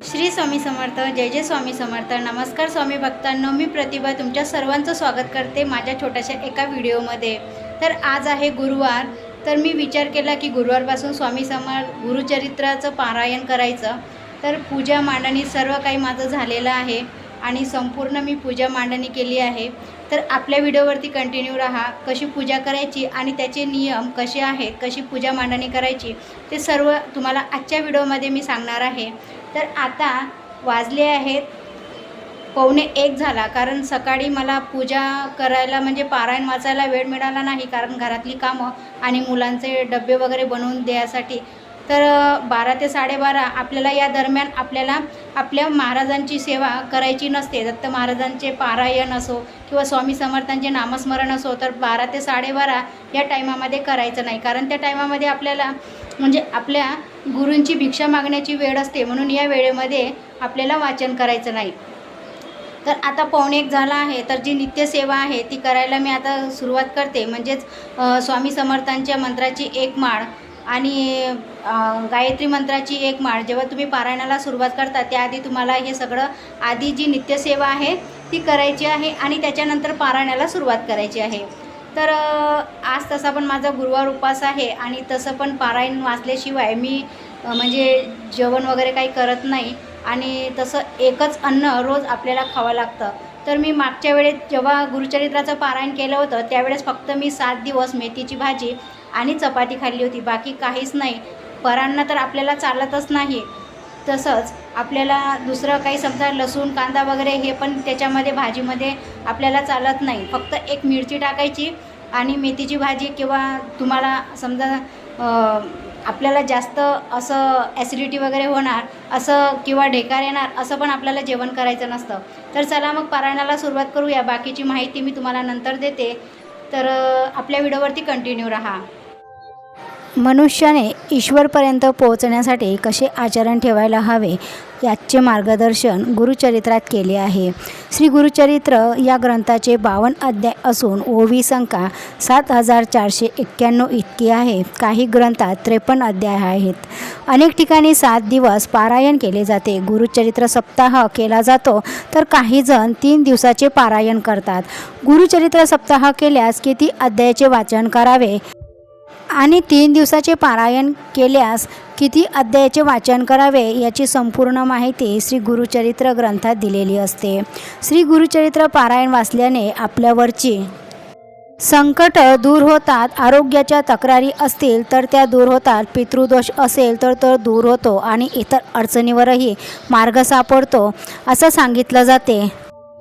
श्री स्वामी समर्थ जय जय स्वामी समर्थ नमस्कार स्वामी भक्तांनो मी प्रतिभा तुमच्या सर्वांचं स्वागत करते माझ्या छोट्याशा एका व्हिडिओमध्ये. तर आज आहे गुरुवार तर मी विचार केला की गुरुवारपासून स्वामी समर्थ गुरुचरित्राचं पारायण करायचं. तर पूजा मांडणी सर्व काही माझं झालेलं आहे आणि संपूर्ण मी पूजा मांडणी केली आहे. तर आपल्या व्हिडिओवरती कंटिन्यू राहा कशी पूजा करायची आणि त्याचे नियम कसे आहेत कशी पूजा मांडणी करायची ते सर्व तुम्हाला आजच्या व्हिडिओमध्ये मी सांगणार आहे. तर आता वाजले आहेत. पावणे एक झाला. कारण सकाळी मला पूजा करायला म्हणजे पारायण वाचायला वेळ मिळाला नाही कारण घरातली कामं आणि मुलांचे डबे वगैरे बनवून द्यासाठी तर बारा ते साडेबारा आपल्याला या दरम्यान आपल्याला आपल्या महाराजांची सेवा करायची नसते. दत्त महाराजांचे पारायण असो किंवा स्वामी समर्थांचे नामस्मरण असो तर बारा ते साडेबारा या टायमामध्ये करायचं नाही. कारण त्या टायमामध्ये आपल्याला म्हणजे आपल्या गुरूंची भिक्षा मागण्याची वेळ असते म्हणून या वेळेमध्ये आपल्याला वाचन करायचं नाही. तर आता पावणे एक झाला आहे तर जी नित्यसेवा आहे ती करायला मी आता सुरुवात करते. म्हणजेच स्वामी समर्थांच्या मंत्राची एक माळ आणि गायत्री मंत्राची एक माळ. जेव्हा तुम्ही पारायणाला सुरुवात करता त्याआधी तुम्हाला हे सगळं आधी जी नित्यसेवा आहे ती करायची आहे आणि त्याच्यानंतर पारायणाला सुरुवात करायची आहे. तर आज तसा पण माझा गुरुवार उपास आहे आणि तसं पण पारायण वाचल्याशिवाय मी म्हणजे जेवण वगैरे काही करत नाही आणि तसं एकच अन्न रोज आपल्याला खावं लागतं. तर मी मागच्या वेळेस जेव्हा गुरुचरित्राचं पारायण केलं होतं त्यावेळेस फक्त मी सात दिवस मेथीची भाजी आणि चपाती खाल्ली होती. बाकी काहीच नाही. परांना तर आपल्याला चालतच नाही. तसंच आपल्याला दुसरं काही समजा लसूण कांदा वगैरे हे पण त्याच्यामध्ये भाजीमध्ये आपल्याला चालत नाही. फक्त एक मिरची टाकायची आणि मेथीची भाजी किंवा तुम्हाला समजा आपल्याला जास्त असं ॲसिडिटी वगैरे होणार असं किंवा ढेकार येणार असं पण आपल्याला जेवण करायचं नसतं. तर चला मग पारायणाला सुरुवात करूया. बाकीची माहिती मी तुम्हाला नंतर देते. तर आपल्या व्हिडिओवरती कंटिन्यू राहा. मनुष्याने ईश्वरपर्यंत पोहोचण्यासाठी कसे आचरण ठेवायला हवे याचे मार्गदर्शन गुरुचरित्रात केले आहे. श्री गुरुचरित्र या ग्रंथाचे बावन्न अध्याय असून ओवी संख्या सात हजार चारशे एक्क्याण्णव इतकी आहे. काही ग्रंथात त्रेपन्न अध्याय आहेत. अनेक ठिकाणी सात दिवस पारायण केले जाते. गुरुचरित्र सप्ताह केला जातो तर काही जण तीन दिवसाचे पारायण करतात. गुरुचरित्र सप्ताह केल्यास किती अध्यायाचे वाचन करावे? आणि तीन दिवसाचे पारायण केल्यास किती अध्यायाचे वाचन करावे याची संपूर्ण माहिती श्री गुरुचरित्र ग्रंथात दिलेली असते. श्री गुरुचरित्र पारायण वाचल्याने आपल्यावरची संकट दूर होतात आरोग्याच्या तक्रारी असतील तर त्या दूर होतात पितृदोष असेल तर तो दूर होतो आणि इतर अडचणीवरही मार्ग सापडतो असं सांगितलं जाते.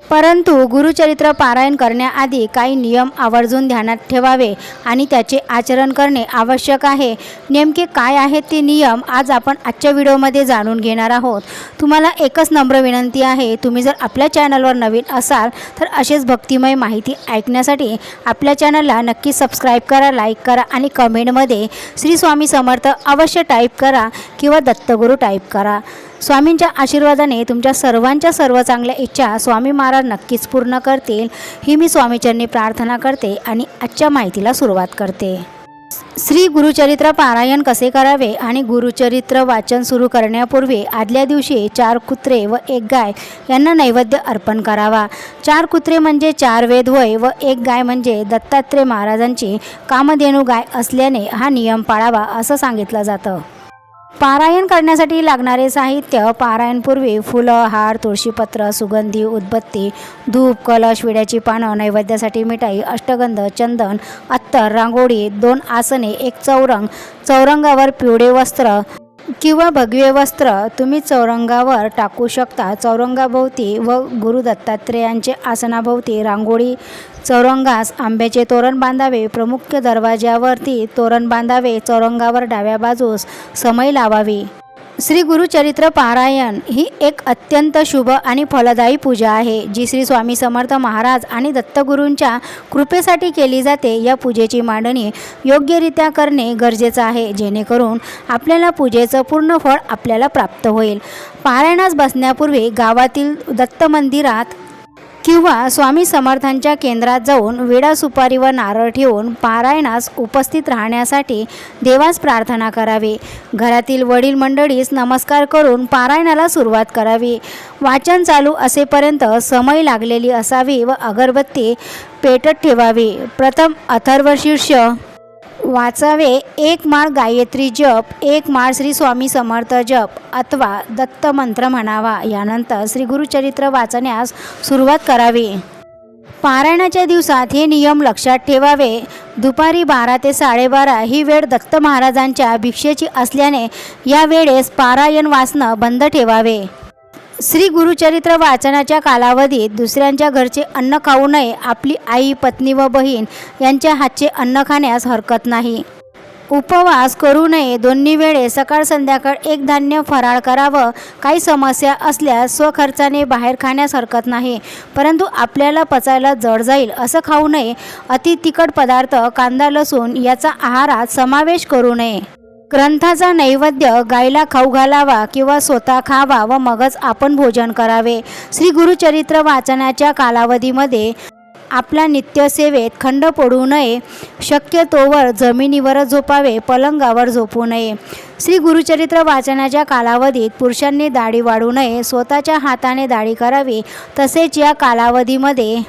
परंतु गुरुचरित्र पारायण करण्याआधी काही नियम आवर्जून ध्यानात ठेवावे आणि त्याचे आचरण करणे आवश्यक आहे. नेमके काय आहेत ते नियम आज आपण आजच्या व्हिडिओमध्ये जाणून घेणार आहोत. तुम्हाला एकच नम्र विनंती आहे तुम्ही जर आपल्या चॅनलवर नवीन असाल तर असेच भक्तिमय माहिती ऐकण्यासाठी आपल्या चॅनलला नक्की सबस्क्राईब करा लाईक करा आणि कमेंटमध्ये श्री स्वामी समर्थ अवश्य टाईप करा किंवा दत्तगुरू टाईप करा. स्वामींच्या आशीर्वादाने तुमच्या सर्वांच्या सर्व चांगल्या इच्छा स्वामी महाराज नक्कीच पूर्ण करतील. ही मी स्वामीचरणी प्रार्थना करते आणि आजच्या माहितीला सुरुवात करते. श्री गुरुचरित्र पारायण कसे करावे आणि गुरुचरित्र वाचन सुरू करण्यापूर्वी आदल्या दिवशी चार कुत्रे व एक गाय यांना नैवेद्य अर्पण करावा. चार कुत्रे म्हणजे चार वेदवय व एक गाय म्हणजे दत्तात्रय महाराजांची कामधेनू गाय असल्याने हा नियम पाळावा असं सांगितलं जातं. पारायण करण्यासाठी लागणारे साहित्य पारायणपूर्वी फुलं हार तुळशीपत्र सुगंधी उदबत्ती धूप कलश विड्याची पानं नैवेद्यासाठी मिठाई अष्टगंध चंदन अत्तर रांगोळी दोन आसने एक चौरंग चौरंगावर पिवळे वस्त्र किंवा भगवे वस्त्र. तुम्ही चौरंगावर टाकू शकता. चौरंगाभोवती व गुरु दत्तात्रेयांचे आसनाभोवती रांगोळी चौरंगास आंब्याचे तोरण बांधावे. प्रमुख दरवाज्यावरती तोरण बांधावे. चौरंगावर डाव्या बाजूस समय लावावी. श्री गुरुचरित्र पारायण ही एक अत्यंत शुभ आणि फलदायी पूजा आहे जी श्री स्वामी समर्थ महाराज आणि दत्तगुरूंच्या कृपेसाठी केली जाते. या पूजेची मांडणी योग्यरित्या करणे गरजेचं आहे जेणेकरून आपल्याला पूजेचं पूर्ण फळ आपल्याला प्राप्त होईल. पारायणास बसण्यापूर्वी गावातील दत्त मंदिरात किंवा स्वामी समर्थांच्या केंद्रात जाऊन विडा सुपारी व नारळ ठेवून पारायणास उपस्थित राहण्यासाठी देवास प्रार्थना करावी. घरातील वडील मंडळीस नमस्कार करून पारायणाला सुरुवात करावी. वाचन चालू असेपर्यंत समय लागलेली असावी व अगरबत्ती पेटत ठेवावी. प्रथम अथर्वशीर्ष वाचावे एक माळ गायत्री जप एक माळ श्री स्वामी समर्थ जप अथवा दत्त मंत्र म्हणावा. यानंतर श्री गुरुचरित्र वाचण्यास सुरुवात करावी. पारायणाच्या दिवसात हे नियम लक्षात ठेवावे. दुपारी बारा ते साडेबारा ही वेळ दत्त महाराजांच्या भिक्षेची असल्याने या वेळेस पारायण वाचणं बंद ठेवावे. श्री गुरुचरित्र वाचनाच्या कालावधीत दुसऱ्यांच्या घरचे अन्न खाऊ नये आपली आई पत्नी व बहीण यांच्या हातचे अन्न खाण्यास हरकत नाही. उपवास करू नये. दोन्ही वेळे सकाळ संध्याकाळ एक धान्य फराळ करावं. काही समस्या असल्यास स्वखर्चाने बाहेर खाण्यास हरकत नाही. परंतु आपल्याला पचायला जड जाईल असं खाऊ नये. अति तिखट पदार्थ कांदा लसूण याचा आहारात समावेश करू नये. ग्रंथाचा नैवेद्य गायला खाऊ घालावा किंवा स्वतः खावा व मगच आपण भोजन करावे. श्री गुरुचरित्र वाचनाच्या कालावधीमध्ये आपल्या नित्यसेवेत खंड पडू नये. शक्यतोवर जमिनीवरच झोपावे पलंगावर झोपू नये. श्री गुरुचरित्र वाचनाच्या कालावधीत पुरुषांनी दाढी वाढू नये स्वतःच्या हाताने दाढी करावी. तसेच या कालावधीमध्ये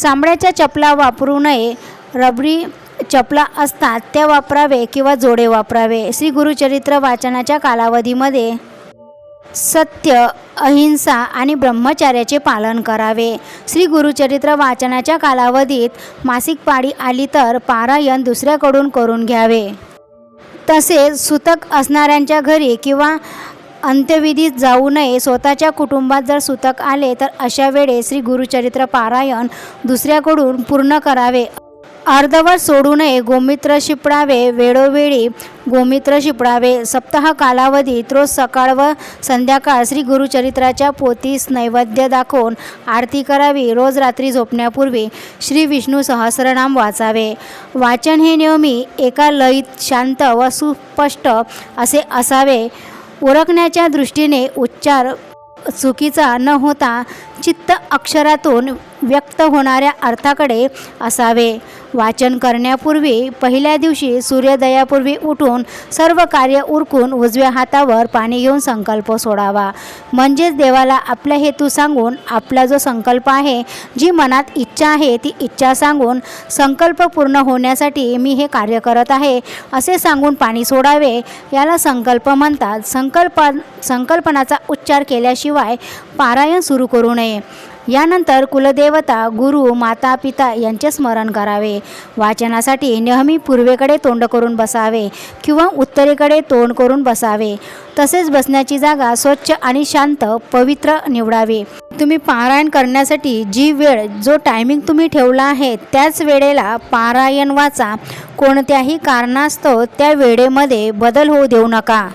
चांबड्याच्या चपला वापरू नये रबरी चपला असतात त्या वापरावे किंवा जोडे वापरावे श्री गुरुचरित्र वाचनाच्या कालावधीमध्ये सत्य अहिंसा आणि ब्रह्मचार्याचे पालन करावे. श्री गुरुचरित्र वाचनाच्या कालावधीत मासिक पाळी आली तर पारायण दुसऱ्याकडून करून घ्यावे. तसेच सुतक असणाऱ्यांच्या घरी किंवा अंत्यविधीत जाऊ नये स्वतःच्या कुटुंबात जर सुतक आले तर अशा वेळेस श्री गुरुचरित्र पारायण दुसऱ्याकडून पूर्ण करावे. अर्धवट सोडू नये गोमित्र शिपडावे वेळोवेळी गोमित्र शिपडावे. सप्ताह कालावधीत रोज सकाळ व संध्याकाळ श्री गुरुचरित्राच्या पोतीस नैवेद्य दाखवून आरती करावी. रोज रात्री झोपण्यापूर्वी श्री विष्णू सहस्रनाम वाचावे. वाचन हे नेहमी एका लयीत शांत व सुस्पष्ट असे असावे. ओळखण्याच्या दृष्टीने उच्चार चुकीचा न होता चित्त अक्षरातून व्यक्त होणाऱ्या अर्थाकडे असावे. वाचन करण्यापूर्वी पहिल्या दिवशी सूर्योदयापूर्वी उठून सर्व कार्य उरकून उजव्या हातावर पाणी घेऊन संकल्प सोडावा. म्हणजेच देवाला आपला हेतू सांगून आपला जो संकल्प आहे जी मनात इच्छा आहे ती इच्छा सांगून संकल्प पूर्ण होण्यासाठी मी हे कार्य करत आहे असे सांगून पाणी सोडावे याला संकल्प म्हणतात. संकल्प संकल्पनाचा उच्चार केल्याशिवाय पारायण सुरू करू नये. यानंतर कुलदेवता गुरु माता पिता यांचे स्मरण करावे. वाचनासाठी नेहमी पूर्वेकडे तोंड करून बसावे किंवा उत्तरेकडे तोंड करून बसावे. तसेच बसण्याची जागा स्वच्छ आणि शांत पवित्र निवडावी. तुम्ही पारायण करण्यासाठी जी वेळ जो टायमिंग तुम्ही ठेवला आहे त्याच वेळेला पारायण वाचा. कोणत्याही कारणास्तव त्या वेळेमध्ये बदल होऊ देऊ नका.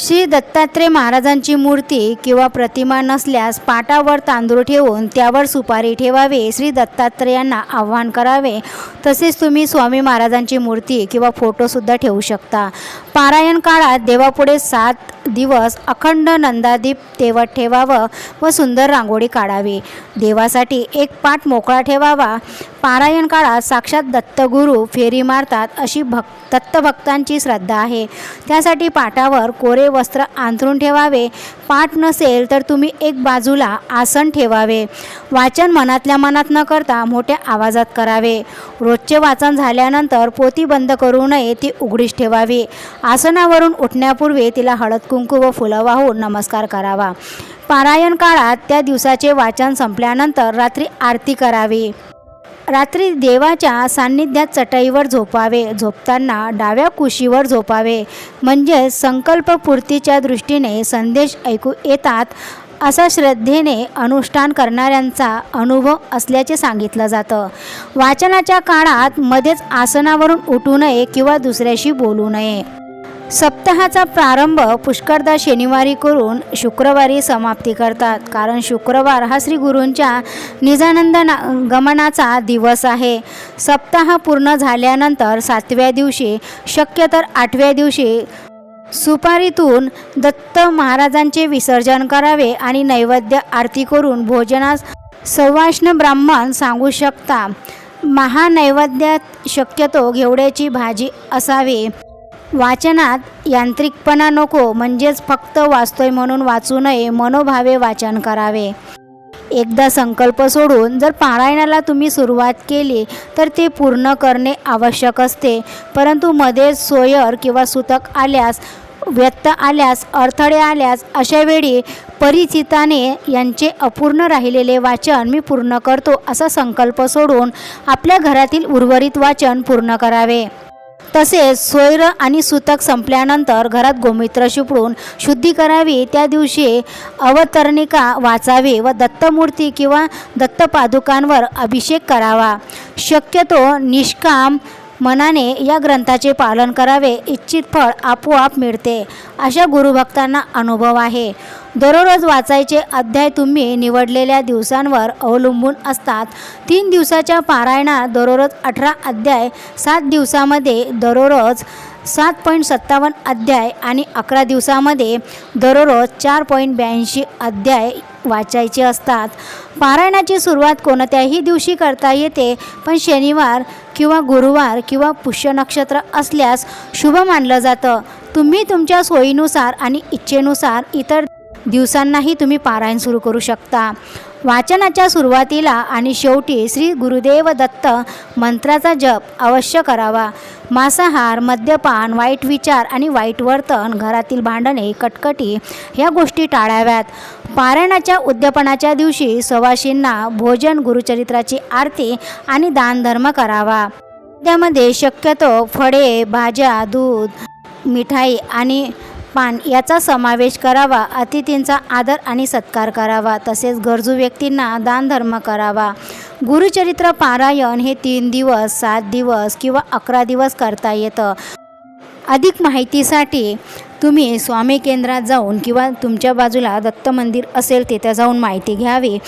श्री दत्तात्रय महाराजांची मूर्ती किंवा प्रतिमा नसल्यास पाटावर तांदूळ ठेवून त्यावर सुपारी ठेवावे श्री दत्तात्रेयांना आव्हान करावे. तसेच तुम्ही स्वामी महाराजांची मूर्ती किंवा फोटोसुद्धा ठेवू शकता. पारायण काळात देवापुढे सात दिवस अखंड नंदादीप तेवत ठेवावं व सुंदर रांगोळी काढावी. देवासाठी एक पाठ मोकळा ठेवावा. पारायण काळात साक्षात दत्तगुरू फेरी मारतात अशी भक् दत्तभक्तांची श्रद्धा आहे. त्यासाठी पाटावर कोरे वस्त्र अंथरून ठेवावे. पाठ नसेल तर तुम्ही एक बाजूला आसन ठेवावे. वाचन मनातल्या मनात न करता मोठ्या आवाजात करावे. रोजचे वाचन झाल्यानंतर पोती बंद करू नये ती उघडीच ठेवावी. आसनावरून उठण्यापूर्वी तिला हळद कुंकू व फुलं वाहून नमस्कार करावा. पारायण काळात त्या दिवसाचे वाचन संपल्यानंतर रात्री आरती करावी. रात्री देवाच्या सान्निध्यात चटईवर झोपावे झोपताना डाव्या कुशीवर झोपावे. म्हणजे संकल्पपूर्तीच्या दृष्टीने संदेश ऐकू येतात असा श्रद्धेने अनुष्ठान करणाऱ्यांचा अनुभव असल्याचे सांगितलं जातं. वाचनाच्या काळात मध्येच आसनावरून उठू नये किंवा दुसऱ्याशी बोलू नये. सप्ताहाचा प्रारंभ पुष्कळदा शनिवारी करून शुक्रवारी समाप्ती करतात. कारण शुक्रवार हा श्री गुरूंच्या निजानंद गमनाचा दिवस आहे. सप्ताह पूर्ण झाल्यानंतर सातव्या दिवशी शक्य तर आठव्या दिवशी सुपारीतून दत्त महाराजांचे विसर्जन करावे आणि नैवेद्य आरती करून भोजनास सवाष्ण ब्राह्मण सांगू शकता. महानैवेद्यात शक्यतो घेवड्याची भाजी असावी. वाचनात यांत्रिकपणा नको म्हणजेच फक्त वाचतोय म्हणून वाचू नये मनोभावे वाचन करावे. एकदा संकल्प सोडून जर पारायणाला तुम्ही सुरुवात केली तर ते पूर्ण करणे आवश्यक असते. परंतु मध्ये सोयर किंवा सुतक आल्यास व्यक्त आल्यास अडथळे आल्यास अशा वेळी परिचिताने यांचे अपूर्ण राहिलेले वाचन मी पूर्ण करतो असा संकल्प सोडून आपल्या घरातील उर्वरित वाचन पूर्ण करावे. तसेच सोयर आणि सुतक संपल्यानंतर घरात गोमित्र शिपडून शुद्धी करावी. त्या दिवशी अवतरणिका वाचावी व दत्तमूर्ती किंवा दत्तपादुकांवर अभिषेक करावा. शक्यतो निष्काम मनाने या ग्रंथाचे पालन करावे इच्छित फळ आपोआप मिळते अशा गुरुभक्तांना अनुभव आहे. दररोज वाचायचे अध्याय तुम्ही निवडलेल्या दिवसांवर अवलंबून असतात. तीन दिवसाच्या पारायणात दररोज अठरा अध्याय सात दिवसामध्ये दररोज सात पॉईंट सत्तावन्न अध्याय आणि अकरा दिवसामध्ये दररोज चार पॉईंट ब्याऐंशी अध्याय वाचायचे असतात. पारायणाची सुरुवात कोणत्याही दिवशी करता येते पण शनिवार किंवा गुरुवार किंवा पुष्य नक्षत्र असल्यास शुभ मानलं जातं. तुम्ही तुमच्या सोयीनुसार आणि इच्छेनुसार इतर दिवसांनाही तुम्ही पारायण सुरू करू शकता. वाचनाच्या सुरुवातीला आणि शेवटी श्री गुरुदेव दत्त मंत्राचा जप अवश्य करावा. मांसाहार मद्यपान वाईट विचार आणि वाईट वर्तन घरातील भांडणे कटकटी ह्या गोष्टी टाळाव्यात. पारायणाच्या उद्यापनाच्या दिवशी सवाशींना भोजन गुरुचरित्राची आरती आणि दानधर्म करावा. त्यामध्ये शक्यतो फळे भाज्या दूध मिठाई आणि पान याचा समावेश करावा. अतिथींचा आदर आणि सत्कार करावा. तसेच गरजू व्यक्तींना दानधर्म करावा. गुरुचरित्र पारायण हे तीन दिवस सात दिवस किंवा अकरा दिवस करता येतं. अधिक माहितीसाठी तुम्ही स्वामी केंद्रात जाऊन किंवा तुमच्या बाजूला दत्त मंदिर असेल तिथे जाऊन माहिती घ्यावी.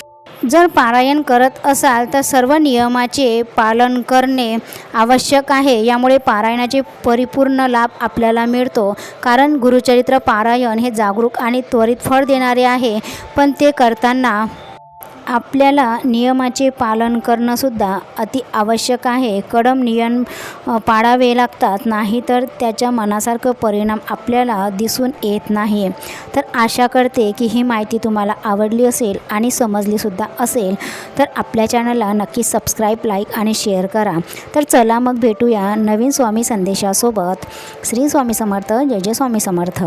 जर पारायण करत असाल तर सर्व नियमाचे पालन करणे आवश्यक आहे. यामुळे पारायणाचे परिपूर्ण लाभ आपल्याला मिळतो. कारण गुरुचरित्र पारायण हे जागरूक आणि त्वरित फळ देणारे आहे. पण ते करताना आपल्याला नियमाचे पालन करणंसुद्धा अति आवश्यक आहे. कडम नियम पाळावे लागतात. नाही तर त्याच्या मनासारखं परिणाम आपल्याला दिसून येत नाही. तर आशा करते की ही माहिती तुम्हाला आवडली असेल आणि समजलीसुद्धा असेल तर आपल्या चॅनलला नक्की सबस्क्राईब लाईक आणि शेअर करा. तर चला मग भेटूया नवीन स्वामी संदेशासोबत. श्री स्वामी समर्थ जय जय स्वामी समर्थ.